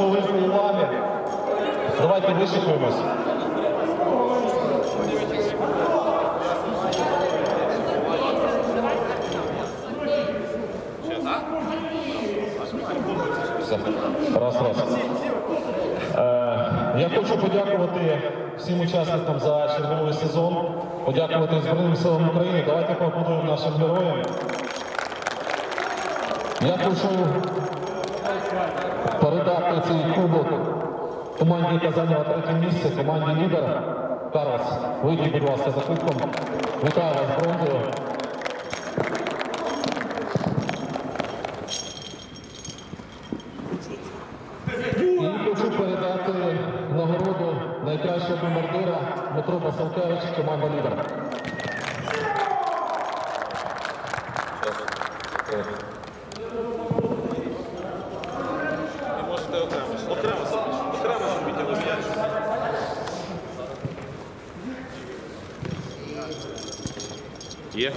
хвилинку уваги. Давайте вишикуємось. Раз, раз. Е, я хочу подякувати всім учасникам за черговий сезон, подякувати Збройним силам України. Давайте поаплодуємо нашим героям. Я хочу передати цей кубок команді, яка зайняла третє місце, команді лідера. Карлос, вийдіть, будь ласка, за кубком. Вітаю вас бронзою. І хочу передати нагороду найкращого бомбардира Дмитро Басалкевич, команда лідер. Можете Є.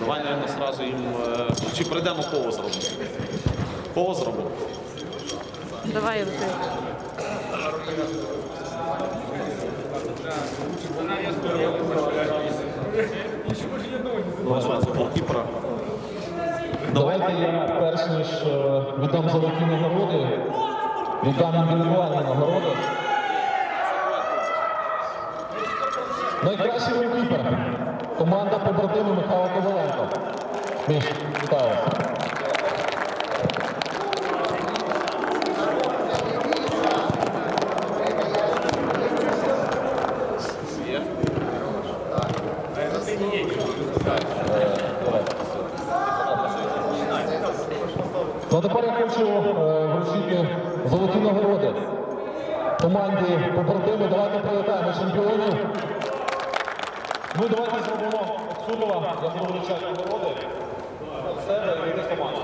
Давай, наверное, сразу їм. е, Чи прийдемо коло зробимо? Коло зробимо. Давай руки. Голкіпера. Давайте я перш ніж е, віддам золоті нагороди, віддам індивідуальні нагороди. Найкращий голкіпер. Команда побратими Михайла Коваленко. Міш, вітаю. Ну тепер я хочу е, вручити золоті нагороди. Команді побратими, давайте привітаємо чемпіонів. Ну давайте зробимо от Судова, я буду вручати нагороди. І від команди.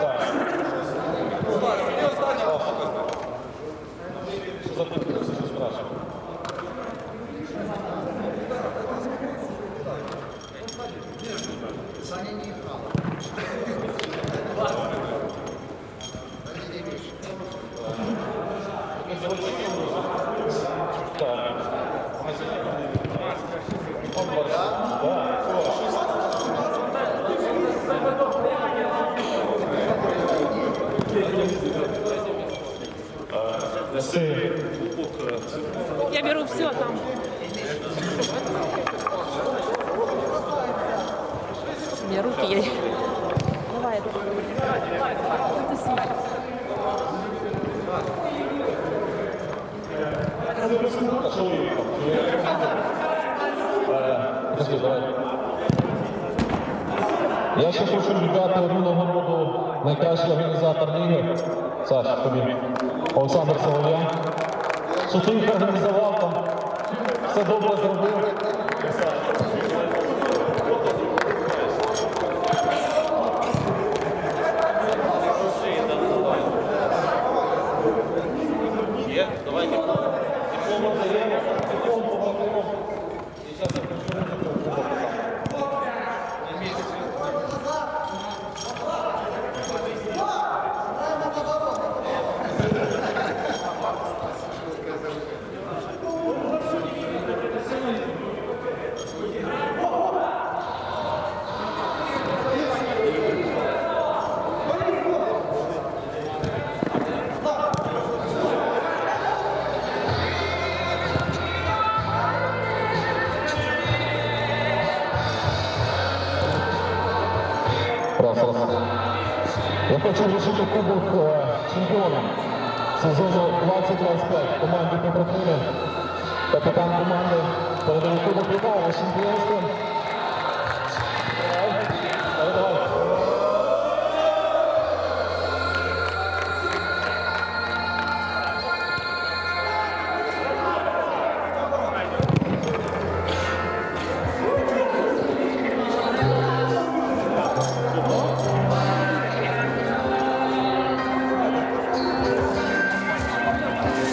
Так. Що за підпис? Що спрашиваю? Неси. Я беру все там. У меня руки есть. Давай. Я ще хочу віддати одну нагороду найкращий організатор ліги. Саш, тобі. Олександр Солов'ян. Що ти їх організував там, все добре зробив. Раз. Я хочу вручити кубок е, чемпіонам сезону 2025 команді побратими. Капітан команди передає кубок вітаю, чемпіонство.